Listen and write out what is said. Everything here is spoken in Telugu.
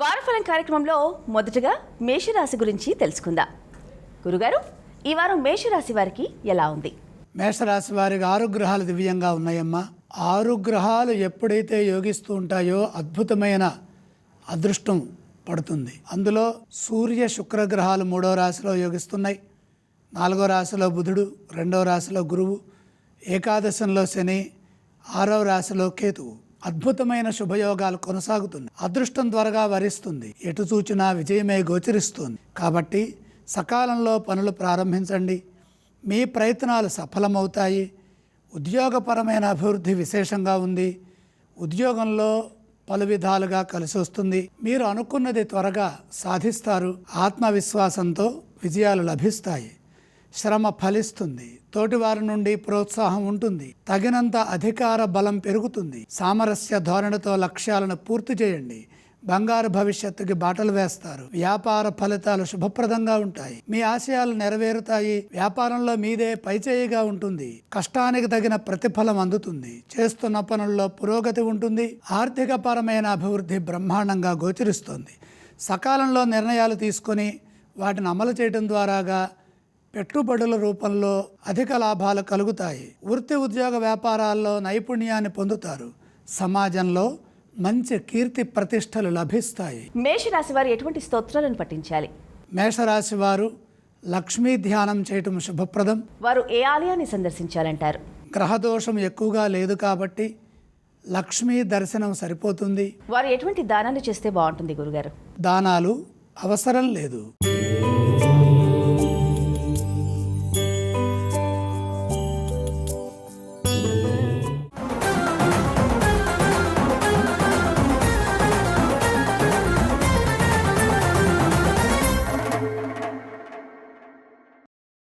వారఫలం కార్యక్రమంలో మొదటగా మేషరాశి గురించి తెలుసుకుందాం. గురుగారు ఈ వారం మేషరాశి వారికి ఎలా ఉంది? మేషరాశి వారికి ఆరు గ్రహాలు దివ్యంగా ఉన్నాయమ్మా. ఆరు గ్రహాలు ఎప్పుడైతే యోగిస్తూ ఉంటాయో అద్భుతమైన అదృష్టం పడుతుంది. అందులో సూర్య శుక్ర గ్రహాలు మూడో రాశిలో యోగిస్తున్నాయి. నాలుగో రాశిలో బుధుడు రెండో రాశిలో గురువు ఏకాదశంలో శని ఆరో రాశిలో కేతువు. అద్భుతమైన శుభయోగాలు కొనసాగుతుంది. అదృష్టం త్వరగా వరిస్తుంది. ఎటు చూచినా విజయమే గోచరిస్తుంది. కాబట్టి సకాలంలో పనులు ప్రారంభించండి. మీ ప్రయత్నాలు సఫలమవుతాయి. ఉద్యోగపరమైన అభివృద్ధి విశేషంగా ఉంది. ఉద్యోగంలో పలు విధాలుగా కలిసి వస్తుంది. మీరు అనుకున్నది త్వరగా సాధిస్తారు. ఆత్మవిశ్వాసంతో విజయాలు లభిస్తాయి. శ్రమ ఫలిస్తుంది. తోటివారి నుండి ప్రోత్సాహం ఉంటుంది. తగినంత అధికార బలం పెరుగుతుంది. సామరస్య ధోరణితో లక్ష్యాలను పూర్తి చేయండి. బంగారు భవిష్యత్తుకి బాటలు వేస్తారు. వ్యాపార ఫలితాలు శుభప్రదంగా ఉంటాయి. మీ ఆశయాలు నెరవేరుతాయి. వ్యాపారంలో మీదే పైచేయిగా ఉంటుంది. కష్టానికి తగిన ప్రతిఫలం అందుతుంది. చేస్తున్న పనుల్లో పురోగతి ఉంటుంది. ఆర్థిక పరమైన అభివృద్ధి బ్రహ్మాండంగా గోచరిస్తుంది. సకాలంలో నిర్ణయాలు తీసుకొని వాటిని అమలు చేయడం ద్వారాగా పెట్టుబడుల రూపంలో అధిక లాభాలు కలుగుతాయి. వృత్తి ఉద్యోగ వ్యాపారాల్లో నైపుణ్యాన్ని పొందుతారు. సమాజంలో మంచి కీర్తి ప్రతిష్టలు లభిస్తాయి. మేషరాశి వారు ఎటువంటి స్తోత్రాలను పఠించాలి? మేషరాశి వారు లక్ష్మీ ధ్యానం చేయటం శుభప్రదం. వారు ఏ ఆలయాన్ని సందర్శించాలంటారు? గ్రహదోషం ఎక్కువగా లేదు కాబట్టి లక్ష్మీ దర్శనం సరిపోతుంది. వారు ఎటువంటి దానాలు చేస్తే బాగుంటుంది గురుగారు? దానాలు అవసరం లేదు.